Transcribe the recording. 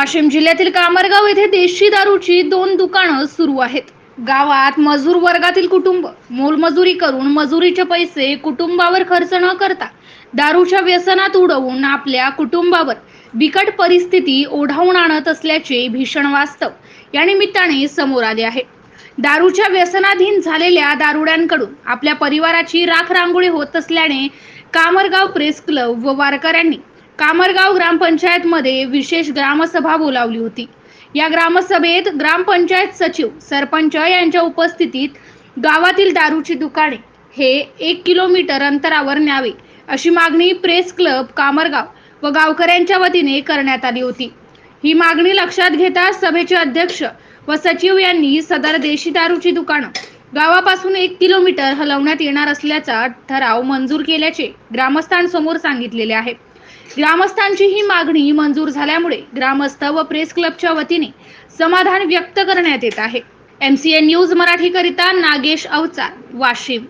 वाशिम जिल्ह्यातील कामरगाव येथे देशी दारूची दोन दुकानं सुरू आहेत. गावात मजूर वर्गातील कुटुंब मोलमजुरी करून मजुरीचे पैसे कुटुंबावर खर्च न करता दारूच्या व्यसनात उडवून आपल्या कुटुंबावर बिकट परिस्थिती ओढावून आणत असल्याचे भीषण वास्तव या निमित्ताने समोर आले आहे. दारूच्या व्यसनाधीन झालेल्या दारुड्यांकडून आपल्या परिवाराची राख रांगोळी होत असल्याने कामरगाव प्रेस क्लब व वारकऱ्यांनी कामरगाव ग्रामपंचायतमध्ये विशेष ग्रामसभा बोलावली होती. या ग्रामसभेत ग्रामपंचायत सचिव सरपंच यांच्या उपस्थितीत गावातील दारूची दुकाने हे एक किलोमीटर अंतरावर न्यावे अशी मागणी प्रेस क्लब कामरगाव व गावकऱ्यांच्या वतीने करण्यात आली होती. ही मागणी लक्षात घेता सभेचे अध्यक्ष व सचिव यांनी सदर देशी दारूची दुकानं गावापासून एक किलोमीटर हलवण्यात येणार असल्याचा ठराव मंजूर केल्याचे ग्रामस्थांसमोर सांगितलेले आहे. ग्रामस्थांची ही मागणी मंजूर झाल्यामुळे ग्रामस्थ व प्रेस क्लबच्या वतीने समाधान व्यक्त करण्यात येत आहे. एमसीएन न्यूज मराठी करिता नागेश अवचार वाशिम.